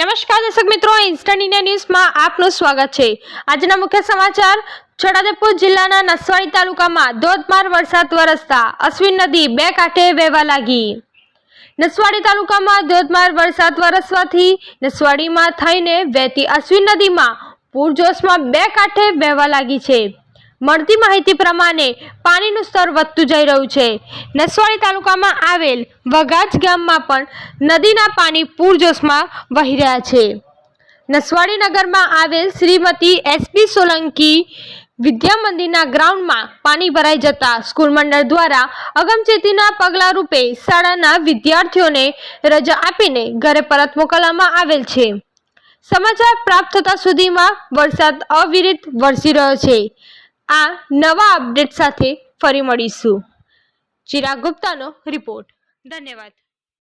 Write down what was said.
નમસ્કાર દર્શક મિત્રો ઇન્સ્ટન્ટ ઇન્ડિયા ન્યૂઝમાં આપનું સ્વાગત છે. આજના મુખ્ય સમાચાર, છોટાઉદેપુર જિલ્લાના નસવાડી તાલુકામાં ધોધમાર વરસાદ વરસતા અશ્વિન નદી બે કાંઠે વહેવા લાગી. નસવાડી તાલુકામાં ધોધમાર વરસાદ વરસવાથી નસવાડીમાં થઈને વહેતી અશ્વિન નદીમાં પૂરજોશમાં બે કાંઠે વહેવા લાગી છે. મળતી માહિતી પ્રમાણે પાણીનું સ્તર વધતું જઈ રહ્યું છે. નસવાડી તાલુકામાં આવેલ વઘાજ ગામમાં પણ નદીના પાણી પૂરજોશમાં વહી રહ્યા છે. નસવાડી નગરમાં આવેલ શ્રીમતી એસપી સોલંકી વિદ્યા મંદિરના ગ્રાઉન્ડમાં પાણી ભરાઈ જતા સ્કૂલ મંડળ દ્વારા અગમચેતીના પગલા રૂપે શાળાના વિદ્યાર્થીઓને રજા આપીને ઘરે પરત મોકલવામાં આવેલ છે. સમાચાર પ્રાપ્ત થતા સુધીમાં વરસાદ અવિરત વરસી રહ્યો છે. આ નવા અપડેટ સાથે ફરી મળીશું. ચિરાગ ગુપ્તાનો રિપોર્ટ. ધન્યવાદ.